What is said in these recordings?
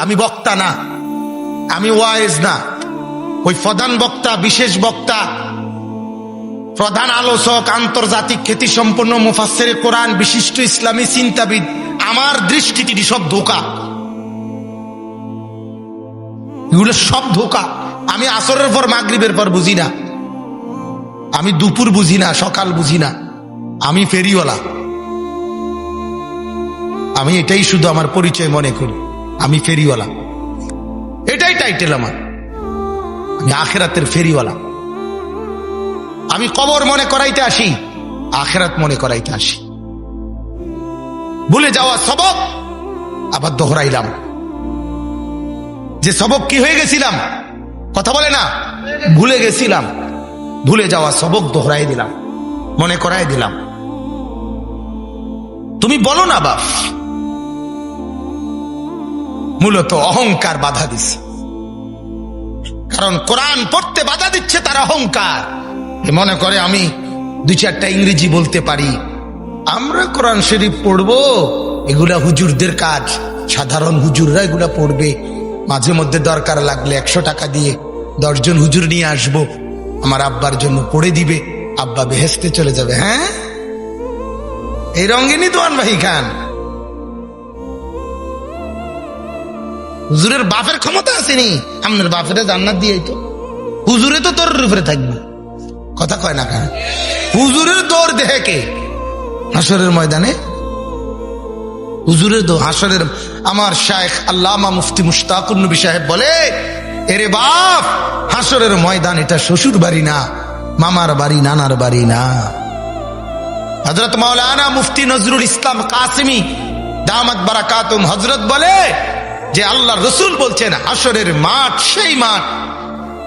আমি বক্তা না। আমি ওয়াইজ না। ওই প্রধান বক্তা, বিশেষ বক্তা, প্রধান আলোচক, আন্তর্জাতিক খ্যাতি সম্পন্ন মুফাসের কোরআন, বিশিষ্ট ইসলামী চিন্তাবিদ, আমার দৃষ্টিতে এটি সব ধোকা। এগুলো সব ধোকা। আমি আসরের পর, মাগরিবের পর বুঝি না। আমি দুপুর বুঝি না, সকাল বুঝি না। আমি ফেরিওয়ালা। আমি এটাই শুধু আমার পরিচয় মনে করি। আমি ফেরিওয়ালা। এটাই টাইটেল আমার। আমি আখেরাতের ফেরিওয়ালা। আমি কবর মনে করাইতে আসি, আখেরাত মনে করাইতে আসি। ভুলে যাওয়া সবক আবার দোহরাইলাম। যে সবক কি হয়ে গেছিলাম, কথা বলে না? ভুলে গেছিলাম। ভুলে যাওয়া সবক দোহরাই দিলাম। মনে করাই দিলাম। তুমি বলো না বাপ মূলত অহংকার বাধা দিছে। কারণ কোরআন পড়তে বাধা দিচ্ছে তার অহংকার। মনে করে আমি দুই চারটা ইংরেজি বলতে পারি। আমরা কোরআন শরীফ পড়ব, এগুলা হুজুরদের কাজ। সাধারণ হুজুররা এগুলা পড়বে। মাঝে মধ্যে দরকার লাগলে একশো টাকা দিয়ে দশজন হুজুর নিয়ে আসব। আমার আব্বার জন্য পড়ে দিবে, আব্বা বেহেস্তে চলে যাবে হ্যাঁ? এই রঙ্গিনী দোয়ান ভাই খান হুজুরের বাপের ক্ষমতা আসেনি। আপনার বাপের জান্নাত দিয়ে তো হুজুরে তো তোর উপরে থাকবে। কথা কয় না কেন? হুজুরের দৌড় দেহে কে? হাসরের ময়দানে? হুজুরের দো হাসরের আমার শায়েখ আল্লামা মুফতি মুশতাকুর নবী সাহেব বলে, এরে বাপ হাসরের ময়দান এটা শ্বশুর বাড়ি না, মামার বাড়ি, নানার বাড়ি না। হজরত মাওলানা মুফতি নজরুল ইসলাম কাসিমি, দামাত বারাকাতুম হজরত বলে যে আল্লাহ রসুল বলছেন হাসরের মাঠ, সেই মাঠ।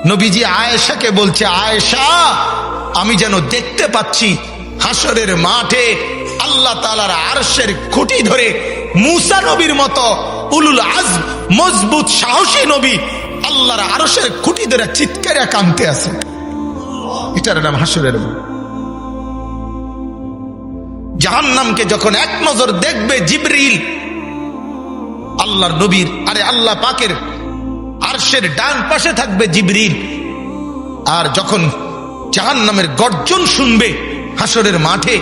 নবীজি আয়েশাকে বলছে, আয়েশা, আমি যেন দেখতে পাচ্ছি হাসরের মাঠে আল্লাহ তালার আরশের খুঁটি ধরে মুসা নবীর মতো উলুল আজ মজবুত, সাহসী নবী আল্লাহর আরশের খুঁটি ধরে চিৎকারে কানতে আছে। এটার নাম হাসরের জাহান্নামকে যখন এক নজর দেখবে জিবরিল আল্লাহর নবীর, আরে আল্লাহ পাকের আরশের ডান পাশে থাকবে জিবরিল। আর যখন জাহান্নামের গর্জন শুনবে হাসরের মাঠে,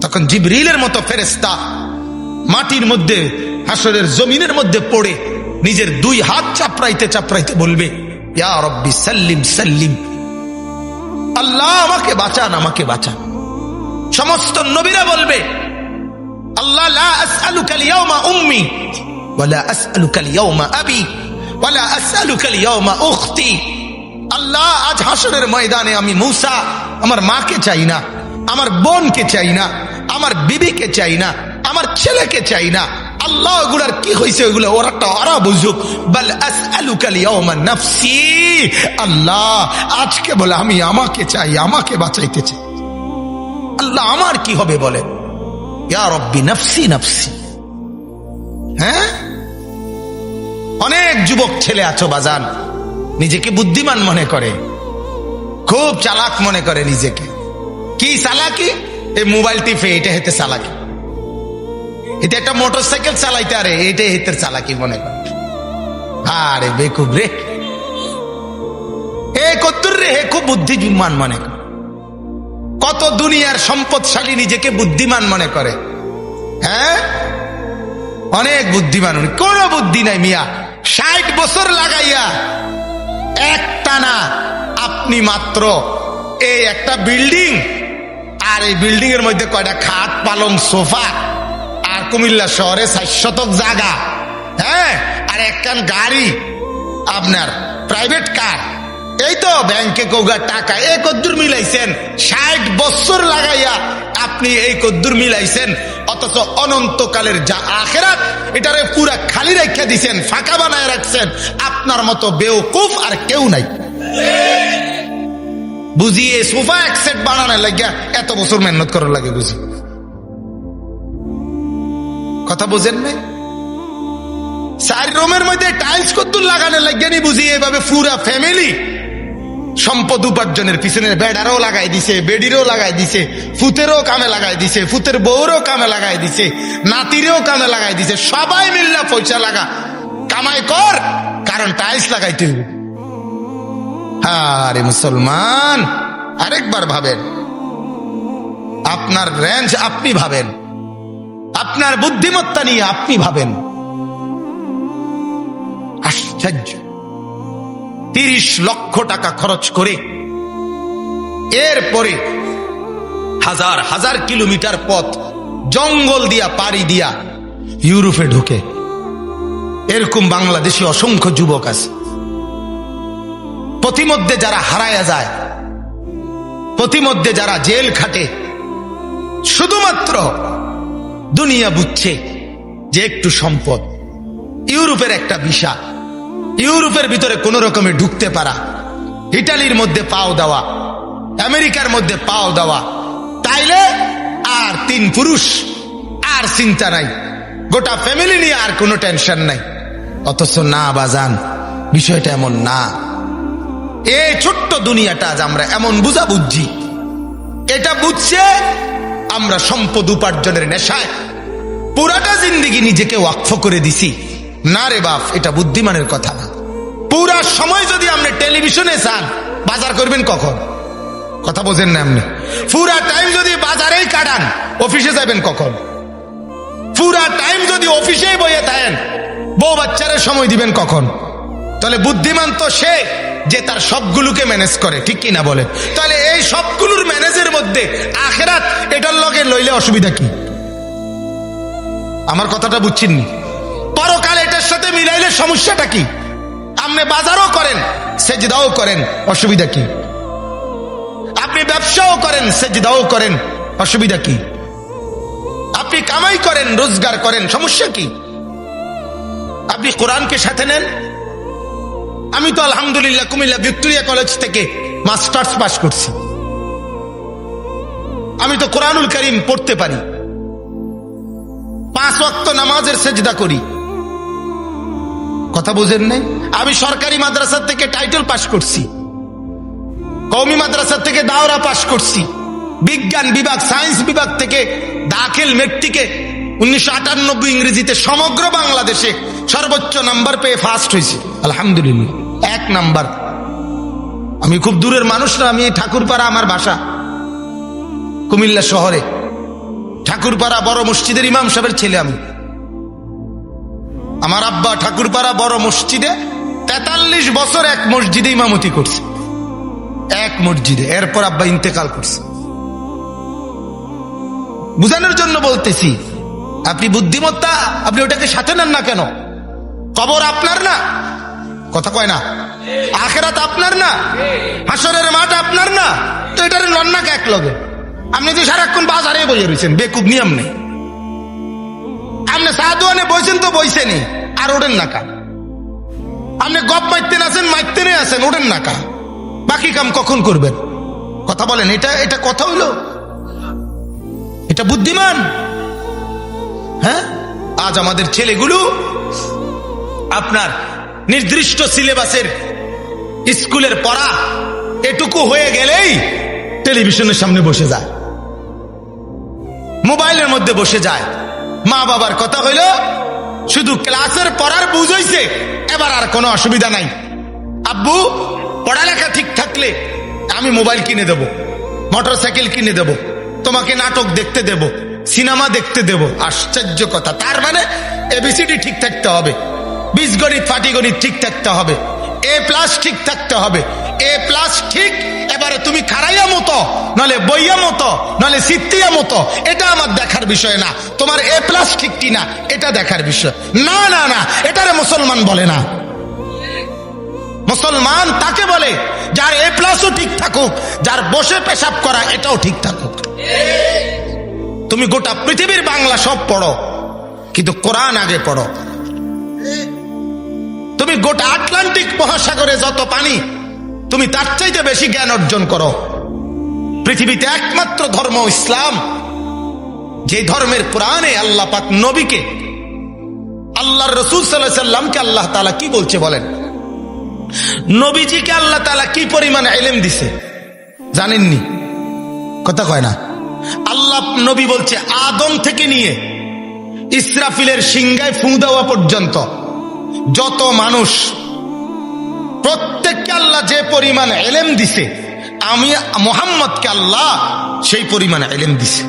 তখন জিবরিলের মতো ফেরেস্তা মাটির মধ্যে হাসরের জমিনের মধ্যে পড়ে নিজের দুই হাত চাপড়াইতে চাপড়াইতে বলবে রব্বি, সাল্লিম সাল্লিম। আল্লাহ আমাকে বাঁচান আমাকে বাঁচান। সমস্ত নবীরা বলবে, আল্লাহ ওয়ালা আসআলুকা আল-ইয়াওমা আবি ওয়ালা আসআলুকা আল-ইয়াওমা উখতি আল্লাহ, আজ হাসরের ময়দানে আমি মূসা, আমার মাকে চাই না, আমার বোনকে চাই না, আমার বিবিকে চাই না, আমার ছেলেকে চাই না। আল্লাহ, ওগুলার কি হয়েছে ওগুলো ওরা ওরা বুঝুক। বল নাফসি। আল্লাহ, আজকে বলে আমি আমাকে চাই, আমাকে বাঁচাইতে চাই। আল্লাহ, আমার কি হবে বলে? ইয়া রব্বি নফসি নফসি। হ্যাঁ? অনেক যুবক ছেলে আছো বাজান। নিজেকে বুদ্ধিমান মনে করে। খুব চালাক মনে করে নিজেকে। কি চালাকি? এই মোবাইল টিপে, এটা হেতে চালাকি। এটা একটা মোটর সাইকেল চালাইতে আরে, এটা হেতে চালাকি মনে করে। আরে বেকুব রে। এ কত্তুর রে, হে খুব বুদ্ধিমান মনে করে। কত দুনিয়ার সম্পদশালী নিজেকে বুদ্ধিমান মনে করে। হ্যাঁ? অনেক বুদ্ধিমান উনি। কোন বুদ্ধি নাই মিয়া। ষাট বছর লাগাইয়া একটা না আপনি মাত্র এই একটা বিল্ডিং আর এই বিল্ডিং এর মধ্যে কয়টা খাট পালং সোফা আর কুমিল্লা শহরে ষাট শতক জায়গা। হ্যাঁ আর একখান গাড়ি, আপনার প্রাইভেট কার। এই তো ব্যাংকে কৌগার টাকা, এই কদ্দুর মিলাইছেন। ষাট বছর লাগাইয়া আপনি এই কদ্দুর মিলাইছেন। অথচ অনন্তকালের যা আখেরাত, এটারে পুরা খালি রেখা দিছেন, ফাঁকা বানায় রাখছেন। আপনার মতো বেওকুফ আর কেউ নাই। বুঝিয়ে সোফা এক সেট বানানোর লাগিয়া এত বছর মেহনত করার লাগে বুঝি। কথা বুঝেন নাই? চার রুমের মধ্যে টাইলস কদ্দুর লাগানো লাগিয়ে বুঝি এভাবে পুরা ফ্যামিলি সম্পদ উপার্জনের পিছনে বেড়ারও লাগাই দিছে, বেডিরও লাগাই দিছে, ফুতেরও কামে লাগাই দিছে, ফুতের বউরও কামে লাগাই দিছে, নাতিরও কামে লাগাই দিছে, সবাই মিল্লা পয়সা লাগা। কামাই কর, কারণ টাইলস লাগাইতে হইবে। আরে মুসলমান, আরেকবার ভাবেন। আপনার রেঞ্জ আপনি ভাবেন। আপনার বুদ্ধিমত্তা নিয়ে আপনি ভাবেন। আশ্চর্য। তিরিশ লক্ষ টাকা খরচ করে এরপরে হাজার হাজার কিলোমিটার পথ জঙ্গল দিয়া, পাড়ি দিয়া ইউরোপে ঢুকে। এরকম বাংলাদেশি অসংখ্য যুবক আছে। প্রতিমধ্যে যারা হারায়া যায় প্রতিমধ্যে যারা জেল খাটে, শুধুমাত্র দুনিয়া বুঝছে যে একটু সম্পদ। ইউরোপের একটা বিষা ইউরোপের ভিতরে কোন রকমে ঢুকতে পারা। ইটালির মধ্যে পাও দেওয়া, আমেরিকার মধ্যে পাও দেওয়া। তাইলে আর তিন পুরুষ, আর চিন্তা নাই। গোটা ফ্যামিলি নিয়ে আর কোনো টেনশন নাই। অথচ না বাজান বিষয়টা এমন না। এই ছোট্ট দুনিয়াটা আজ আমরা এমন বুঝা বুঝছি এটা বুঝছে আমরা সম্পদ উপার্জনের নেশায়। পুরাটা জিন্দিগি নিজেকে ওয়াকফ করে দিছি। না রে বাপ, এটা বুদ্ধিমানের কথা না। পুরা সময় যদি আপনি টেলিভিশনে চান, বাজার করবেন কখন? কথা বোঝেন না আপনি। পুরা টাইম যদি বাজারেই কাটান অফিসে যাবেন কখন? পুরা টাইম যদি অফিসেই বইয়ে থাকেন, বউ বাচ্চারে সময় দিবেন কখন? তাহলে বুদ্ধিমান তো সে যে তার সবগুলোকে ম্যানেজ করে, ঠিক কিনা বলে? তাহলে এই সবগুলোর ম্যানেজের মধ্যে আখেরাত এটার লগে লইলে অসুবিধা কি? আমার কথাটা বুঝছেননি পরকাল এটার সাথে মিলাইলে সমস্যাটা কি? আপনি বাজারও করেন, সেজদাও করেন, অসুবিধা কি? আপনি ব্যবসাও করেন, সেজদাও করেন, অসুবিধা কি? আপনি কামাই করেন, রোজগার করেন, সমস্যা কি? আপনি কোরআনকে সাথে নেন? আমি তো আলহামদুলিল্লাহ কুমিল্লা ভিক্টোরিয়া কলেজ থেকে মাস্টার্স পাস করছি। আমি তো কোরআনুল করিম পড়তে পারি। পাঁচ ওয়াক্ত নামাজের সেজদা করি। কথা বুঝেন নাই? আমি সরকারি মাদ্রাসা থেকে টাইটেল পাশ করছি। কৌমি মাদ্রাসা থেকে দাওরা পাশ করছি। বিজ্ঞান বিভাগ সায়েন্স বিভাগ থেকে দাখিল মেট্রিকে উনিশশো আটানব্বই ইংরেজিতে সমগ্র বাংলাদেশে সর্বোচ্চ নাম্বার পেয়ে ফার্স্ট হয়েছি। আলহামদুলিল্লাহ, এক নাম্বার। আমি খুব দূরের মানুষ না, আমি ঠাকুরপাড়া আমার বাসা। কুমিল্লা শহরে। ঠাকুরপাড়া বড় মসজিদের ইমাম সাহেবের ছেলে আমি। আমার আব্বা ঠাকুরপাড়া বড় মসজিদে তেতাল্লিশ বছর এক মসজিদে ইমামতি করছে। এক মসজিদে। এরপর আব্বা ইন্তেকাল করছে। বুঝানোর জন্য বলতেছি, আপনি বুদ্ধিমত্তা, আপনি ওটাকে সাথে নেন না কেন? কবর আপনার না? কথা কয় না? আখেরাত আপনার না? হাসরের মাঠ আপনার না? তো এটার লন্নাকে এক লগে। আপনি তো সারাক্ষণ বাজারে বইয়ে রয়েছেন, বেকুব নিয়ম নেই। সাধুয়ানে বইছেন তো বইছেনি আর ওঠেন না কা। আপনি গপ মারতেন আছেন মারতেনে আছেন ওঠেন না কা। বাকি কাম কখন করবেন? কথা বলেন, এটা এটা কথা হইল? এটা বুদ্ধিমান? হ্যাঁ? আজ আমাদের ছেলেগুলো আপনার নির্দিষ্ট সিলেবাসের স্কুলের পড়া এটুকু হয়ে গেলেই টেলিভিশনের সামনে বসে যায়। মোবাইলের মধ্যে বসে যায়। মা বাবার কথা হইল, শুধু ক্লাসের পড়ার বুঝ হইছে, এবার আর কোনো অসুবিধা নাই। আব্বু, পড়ালেখা ঠিক থাকলে আমি মোবাইল কিনে দেব মোটর সাইকেল কিনে দেব, তোমাকে নাটক দেখতে দেব, সিনেমা দেখতে দেব, আশ্চর্য কথা। তার মানে এবিসিডি ঠিক থাকতে হবে, বীজগণিত, পাটিগণিত ঠিক থাকতে হবে এ প্লাস ঠিক থাকতে হবে এ প্লাস ঠিক এবারে তুমি খারাইয়া মতো নলে বইয়া মতো নলে সিত্তিয়া মতো, এটা আমার দেখার বিষয় না। তোমার এ প্লাস ঠিক কিনা, এটা দেখার বিষয়। না না না, এটারে মুসলমান বলে না। মুসলমান তাকে বলে, যার এ প্লাসও ঠিক থাকুক, যার বসে পেশাব করা এটাও ঠিক থাকুক। তুমি গোটা পৃথিবীর বাংলা সব পড়ো, কিন্তু কোরআন আগে পড়ো। তুমি গোটা আটলান্টিক মহাসাগরে যত পানি তুমি তার চাইতে বেশি জ্ঞান অর্জন করো। পৃথিবীতে একমাত্র ধর্ম ইসলাম। যে ধর্মের কোরআনে আল্লাহ পাক নবীকে, আল্লাহর রসুল সাল্লামকে আল্লাহ তালা কি বলছে বলেন? নবীজিকে আল্লাহ তালা কি পরিমাণ এলেম দিছে? জানেননি? কথা কয় না। আল্লাহ নবী বলছে, আদম থেকে নিয়ে ইসরাফিলের সিংগায় ফু দেওয়া পর্যন্ত যত মানুষ প্রত্যেককে আল্লাহ যে পরিমাণ এলেম দিছে, আমি মোহাম্মদকে আল্লাহ সেই পরিমাণ এলেম দিছে।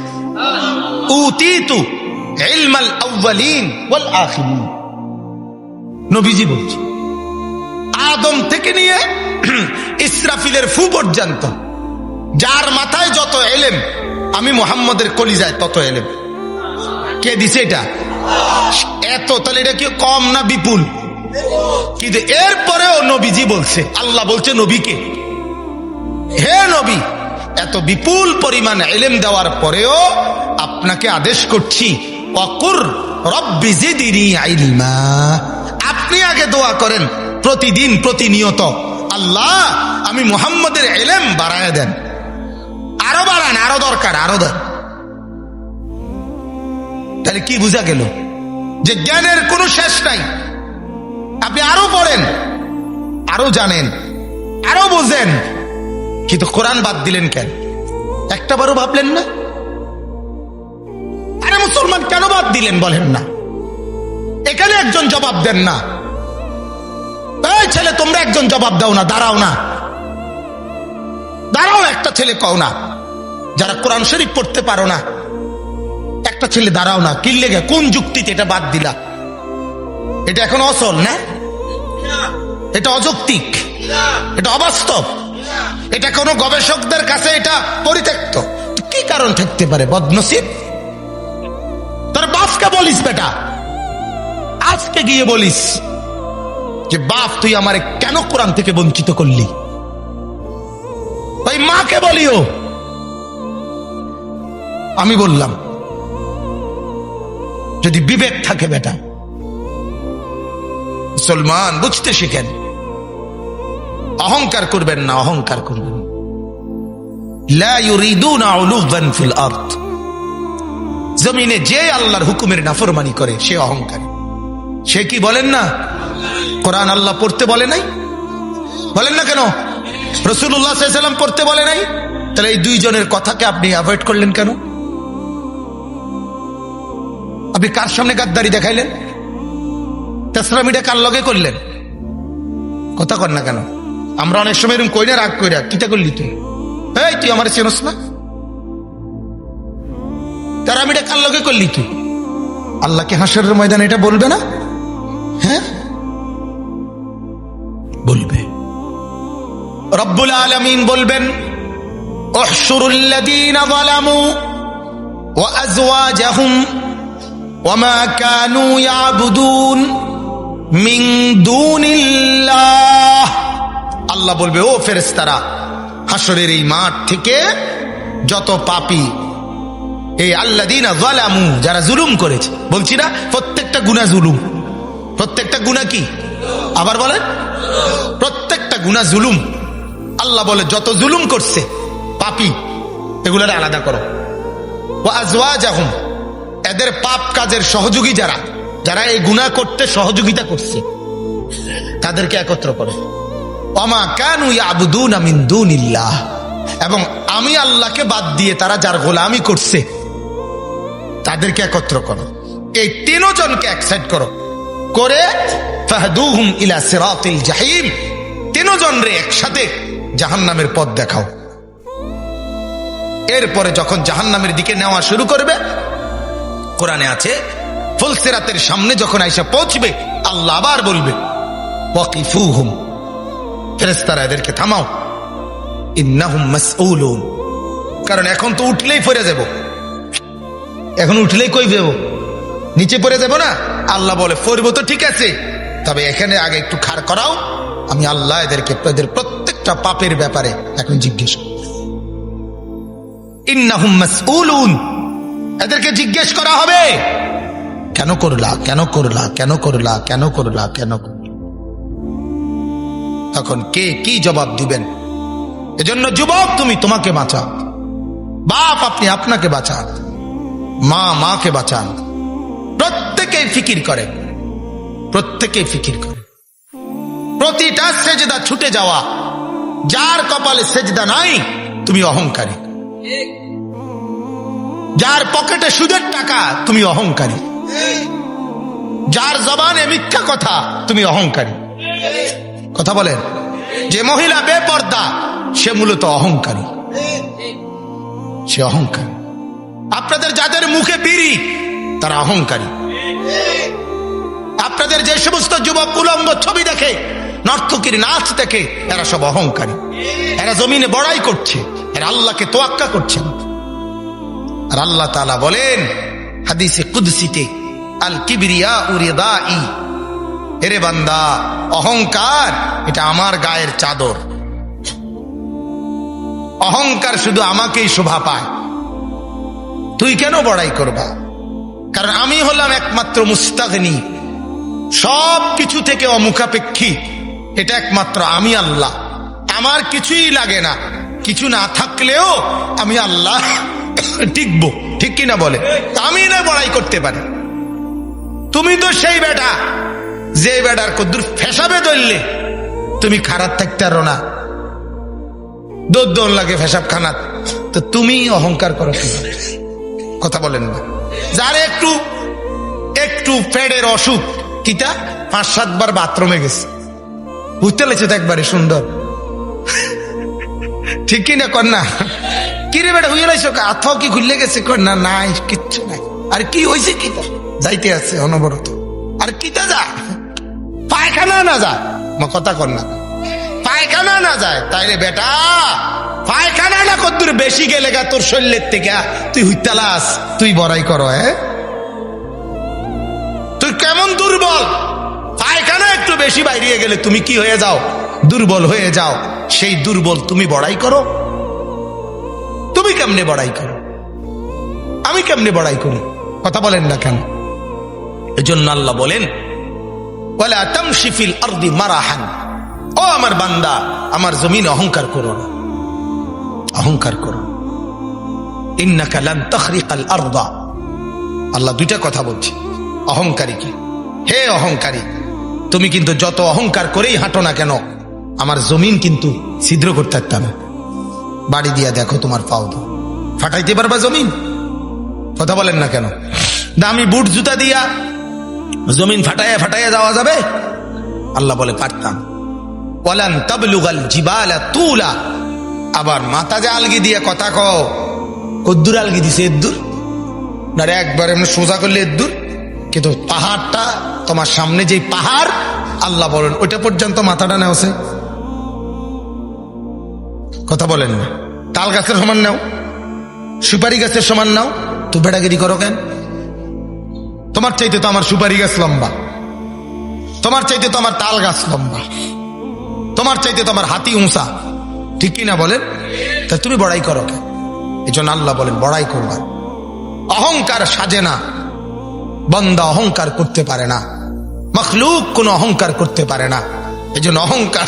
আদম থেকে নিয়ে ইসরাফিলের ফু পর্যন্ত যার মাথায় যত এলেম, আমি মোহাম্মদের কলিজায় তত এলেম। কে দিছে এটা? এত, তাহলে এটা কি কম না বিপুল? কিন্তু এরপরেও নবীজি বলছে, আল্লাহ বলছে নবীকে, হে নবী, এত বিপুল পরিমাণ এলেম দেওয়ার পরেও আপনাকে আদেশ করছি অকুর আপনি আগে দোয়া করেন, প্রতিদিন প্রতিনিয়ত। আল্লাহ, আমি মুহাম্মদের এলেম বাড়ায় দেন। আরও বাড়ান, আরও দরকার, আরও দেন। তাহলে কি বোঝা গেল? যে জ্ঞানের কোনো শেষ নাই। আপনি আরও পড়েন, আরও জানেন, আরও বোঝেন। কিন্তু কোরআন বাদ দিলেন কেন? একটা বারও ভাবলেন না? আরে মুসলমান কেন বাদ দিলেন বলেন না? এখানে একজন জবাব দেন না। ছেলে, তোমরা একজন জবাব দাও না, দাঁড়াও না। দাঁড়াও, একটা ছেলে কও না, যারা কোরআন শরীফ পড়তে পারো না। একটা ছেলে দাঁড়াও না, কি লেগে, কোন যুক্তিতে এটা বাদ দিলা? এটা এখন অসল, না? এটা অযৌক্তিক। এটা অবাস্তব। এটা কোনো গবেষকদের কাছে এটা পরিত্যক্ত। কি কারণ থাকতে পারে, বদনসিব? তোর বাপকে বলিস, বেটা। আজকে গিয়ে বলিস যে, বাপ, তুই আমারে কেন কোরআন থেকে বঞ্চিত করলি? ওই মাকে বলিও। আমি বললাম, যদি বিবেক থাকে, বেটা মুসলমান, বুঝতে শিখেন। অহংকার করবেন না, অহংকার করবেন। জমিনে যে আল্লাহর হুকুমের নাফরমানি করে, সে অহংকার। সে কি বলেন না? কোরআন আল্লাহ পড়তে বলে নাই? বলেন না কেন? রসুল্লাহ সাল্লাম পড়তে বলে নাই? তাহলে এই দুইজনের কথাকে আপনি অ্যাভয়েড করলেন কেন? আপনি কার সামনে গাদ্দারি দেখাইলেন? তেসরামিটা কার লগে করলেন? কথা কর না কেন? আমরা অনেক সময় এরকম কই না রাগ কইরা কিটা করলি তুই? এই, তুই আমার চেনস না? তেরামিটা কার লগে করলি তুই? আল্লাহকে হাসরের ময়দান এটা বলবে না? হ্যাঁ? বলবে। রব্বুল আলমিন বলবেন অহসুরুল্লাদিন ظلموا وأزواجهم وما كانوا يعبدون আল্লাহ বলবে, ও ফেরেস্তারা হাসরের এই মাঠ থেকে যত পাপি, এই আল্লাদিনা জালামু যারা জুলুম করেছে, বলছি না, প্রত্যেকটা গুণা জুলুম। প্রত্যেকটা গুণা কি? আবার বলেন, প্রত্যেকটা গুণা জুলুম। আল্লাহ বলে, যত জুলুম করছে, পাপি, এগুলার আলাদা করো। ও আজওয়াজাহুম, এদের পাপ কাজের সহযোগী যারা যারা এই গুণা করতে সহযোগিতা করছে, তাদেরকে একত্র করো। অমা কানু ইয়াবুদুন মিন দুনিল্লাহ। এবং আমি আল্লাহকে বাদ দিয়ে তারা যার গোলামি করছে, তাদেরকে একত্র করো। এই তিনজনকে একসাইড করো। করে ফাহদুহুম ইলা সিরাতিল জাহিম। তিনজন রে একসাথে জাহান্নামের পথ দেখাও। এরপরে যখন জাহান্নামের দিকে নেওয়া শুরু করবে, কোরআনে আছে ফুলসিরাতের সামনে যখন আইসা পৌঁছবে, আল্লাহ আবার বলবে, ওয়াকিফুহুম। ফেরেস্তারা এদেরকে থামাও। ইন্নাহুম মাসউলুন। কারণ এখন তো উঠলেই পড়ে যাব। এখন উঠলেই কই যাব? নিচে পড়ে যাব না? আল্লাহ বলে, পড়ব তো ঠিক আছে। তবে এখানে আগে একটু খাড় করাও। আমি আল্লাহ এদেরকে, এদের প্রত্যেকটা পাপের ব্যাপারে এখন জিজ্ঞেস। ইন্নাহুম মাসউলুন। এদেরকে জিজ্ঞেস করা হবে। কেন করলা কেন করলা কেন করলা কেন করলা, কেন তখন কে, কি জবাব দিবেন? এজন্য যুবক, তুমি তোমাকে বাঁচাও। বাপ, আপনি আপনাকে বাঁচান। মা, মাকে বাঁচান। প্রত্যেকেই ফিকির করে। প্রত্যেকেই ফিকির করে। প্রতিটা সেজদা ছুটে যাওয়া। যার কপালে সেজদা নাই, তুমি অহংকারী। যার পকেটে সুদের টাকা, তুমি অহংকারী। যার জবানে মিথ্যা কথা, তুমি অহংকারী। কথা বলেন। যে মহিলা বেপর্দা, সে মূলত অহংকারী। সে অহংকারী। আপনাদের যাদের মুখে বিড়ি, তারা অহংকারী। আপনাদের যে সমস্ত যুবক উলঙ্গ ছবি দেখে, নর্তকীর নাচ দেখে, এরা সব অহংকারী। এরা জমিনে বড়াই করছে, এরা আল্লাহকে তোয়াক্কা করছে আর আল্লাহ তালা বলেন হাদিসে কুদসিতে আল কিবরিয়া উরিদা ই এরে বান্দা, অহংকার, এটা আমার গায়ের চাদর। অহংকার শুধু আমাকেই শোভা পায়। তুই কেন বড়াই করবা? কারণ আমি হলাম একমাত্র মুস্তাগনি। সব কিছু থেকে অমুখাপেক্ষী। এটা একমাত্র আমি আল্লাহ। আমার কিছুই লাগে না। কিছু না থাকলেও আমি আল্লাহ। টিকবো। কিনা বলে? আমি না বড়াই করতে পারি। তুমি তো সেই বেটা। যে বেটার কদ্দুর ফেসাবে ধরলে, তুমি খারাপ থাকতে পারো না। দোদ্দন লাগে ফেসাব খানাত। তো তুমি অহংকার করো কথা বলেন না। যার একটু একটু পেটের অসুখ, কিতা? পাঁচ সাতবার বাথরুমে গেছে। বুঝতে লেছে তো একবারে সুন্দর? ঠিক কি না কর বেটা হইয়া লাইছো আথ কি খুললে গেছে? না, নাই, কিচ্ছু নাই। আর কি হয়েছে কিতা যাইতে আছে অনবরত। আর কিতা যা? পায়খানা না যা। মা, কথা কর না। পায়খানা না যায়। তাইলে বেটা, পায়খানা না কদ্দুর বেশি গেলে গা তোর শরীরের থেকে। তুই হুইতালাস, তুই বড়াই কর হ্যাঁ? তুই কেমন দুর্বল? পায়খানা একটু বেশি বাইরিয়ে গেলে তুমি কি হয়ে যাও? দুর্বল হয়ে যাও। সেই দুর্বল তুমি বড়াই করো। তুমি কেমনে বড়াই করো? আমি কেমনে বড়াই করি? কথা বলেন না কেন? এজন্য আল্লাহ বলেন বলে তামশিফিল আরদি মারাহান। ও আমার বান্দা, আমার জমিন অহংকার করো না। অহংকার করো। আল্লাহ দুইটা কথা বলছি। অহংকারী কি? হে অহংকারী, তুমি কিন্তু যত অহংকার করেই হাঁটো না কেন, আমার জমিন কিন্তু ছিদ্র করতে পারতাম না। বাড়ি দিয়া দেখো তোমার পাও তো ফাটাইতে পারবা জমিন? কথা বলেন না কেন? দামি বুট জুতা দিয়া জমিন ফাটাইয়া ফাটাইয়া যাওয়া যাবে? আল্লাহ বলে, পারতাম। বলেন তাবলুগাল জিবালা তুলা। আবার মাথা যে আলগি দিয়ে কথা কও, কদ্দুর আলগি দিছে এদ্দুর না রে, একবার এমনি সোজা করলে এদ্দুর কিন্তু পাহাড়টা তোমার সামনে যে পাহাড়, আল্লাহ বলেন, ওইটা পর্যন্ত মাথাটা নেওছে। কথা বলেন না। তাল গাছের সমান নাও। সুপারি গাছের সমান নাও। তো বেড়াগিরি করো কেন? তোমার চাইতে তো আমার সুপারি গাছ লম্বা। তোমার চাইতে তো আমার তাল গাছ লম্বা। তোমার চাইতে তো আমার হাতি উঁচা। ঠিক কি না বলেন? তা তুমি বড়াই করো কেন? এই জন্য আল্লাহ বলেন, বড়াই করবার অহংকার সাজে না। বন্দা অহংকার করতে পারে না। মখলুক কোন অহংকার করতে পারে না। এই জন্য অহংকার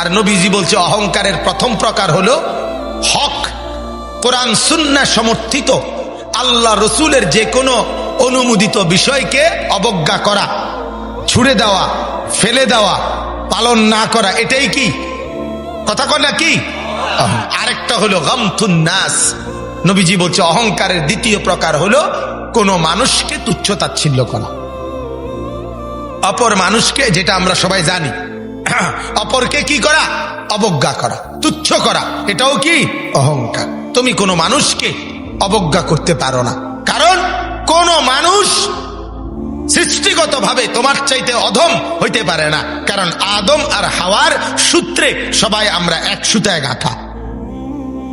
আর নবীজি বলছে, অহংকারের প্রথম প্রকার হলো হক। কোরআন সুন্না সমর্থিত। আল্লাহ রসুলের যে কোনো অনুমোদিত বিষয়কে অবজ্ঞা করা, ছুড়ে দেওয়া, ফেলে দেওয়া, পালন না করা, এটাই কি? কথা কর না কি? আরেকটা হলো গামথুন নাস। নবীজি বলছে, অহংকারের দ্বিতীয় প্রকার হলো কোন মানুষকে তুচ্ছ তাচ্ছিল্য করা। অপর মানুষকে, যেটা আমরা সবাই জানি অপরকে কি করা? অবজ্ঞা করা, তুচ্ছ করা। এটাও কি? অহংকার। তুমি কোনো মানুষকে অবজ্ঞা করতে পারো না। কারণ কোন মানুষ সৃষ্টিগত ভাবে তোমার চাইতে অধম হইতে পারে না। কারণ আদম আর হাওয়ার সূত্রে সবাই আমরা এক সুতায় গাঁথা।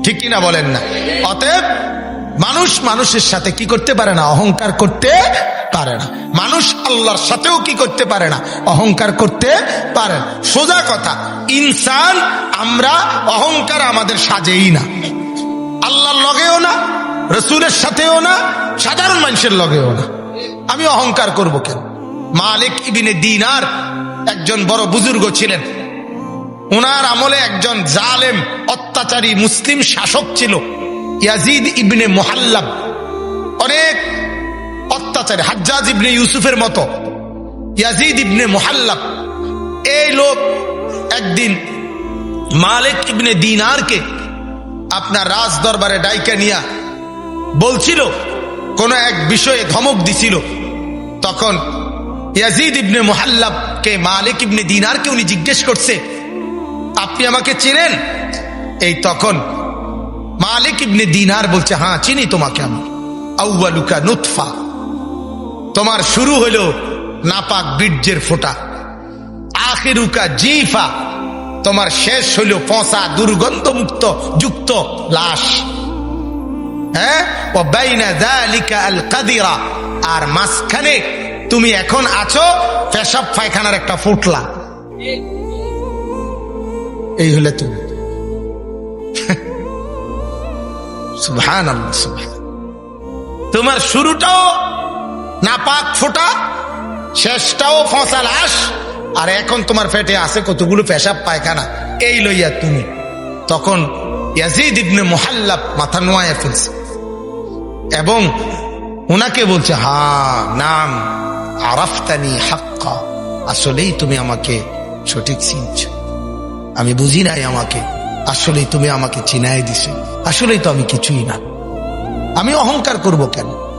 ঠিক কিনা বলেন না? অতএব মানুষ মানুষের সাথে কি করতে পারে না? অহংকার করতে পারে না। মানুষ আল্লাহর সাথেও কি করতে পারে না? অহংকার করতে পারে সোজা কথা, ইনসান আমরা অহংকার আমাদের সাজেই না। আল্লাহর লগেও না, রসুলের সাথেও না, সাধারণ মানুষের লগেও না। আমি অহংকার করব কেন? মালিক ইবিনে দিনার একজন বড় বুজুর্গ ছিলেন। ওনার আমলে একজন জালেম, অত্যাচারী মুসলিম শাসক ছিল, ইয়াজিদ ইবনে মোহাল্লাব। অনেক অত্যাচারী হাজ্জাজ ইবনে ইউসুফের মতো, ইয়াজিদ ইবনে মোহাল্লাব। এই লোক একদিন মালিক ইবনে দিনারকে আপনার রাজ দরবারে ডাইকা নিয়া বলছিল, কোন এক বিষয়ে ধমক দিছিল। তখন ইয়াজিদ ইবনে মোহাল্লাবকে মালিক ইবনে দিনারকে উনি জিজ্ঞেস করছে, আপনি আমাকে চিনেন? এই তখন মালিক ইবনে দিনার বলছে হ্যাঁ চিনি তোমাকে আমি। আউ্বালুকা নুৎফা তোমার শুরু হলো নাপাক বীর্যের ফোঁটা। আখিরুকা জিফা, তোমার শেষ হইল পচা দুর্গন্ধমুক্ত যুক্ত লাশ। হ্যাঁ? ও আর তুমি এখন আছো পায়খানার একটা ফুটলা। এই হলে তুমি। তোমার শুরুটাও নাপাক ফোটা, শেষটাও ফসা লাশ আর এখন তোমার পেটে আছে কতগুলো পেশাব পায়খানা, এই লইয়া তুমি। তখন ইয়াজিদ ইবনে মোহাল্লাব মাথা নোয়ায় ফেলছে। এবং ওনাকে বলছে, হা, নাম, আরাফতানি হাক্কা, আসলেই তুমি আমাকে সঠিক চিনছ। আমি বুঝি নাই আমাকে, আসলেই তুমি আমাকে চিনাই দিছো। আসলেই তো আমি কিছুই না। আমি অহংকার করব কেন?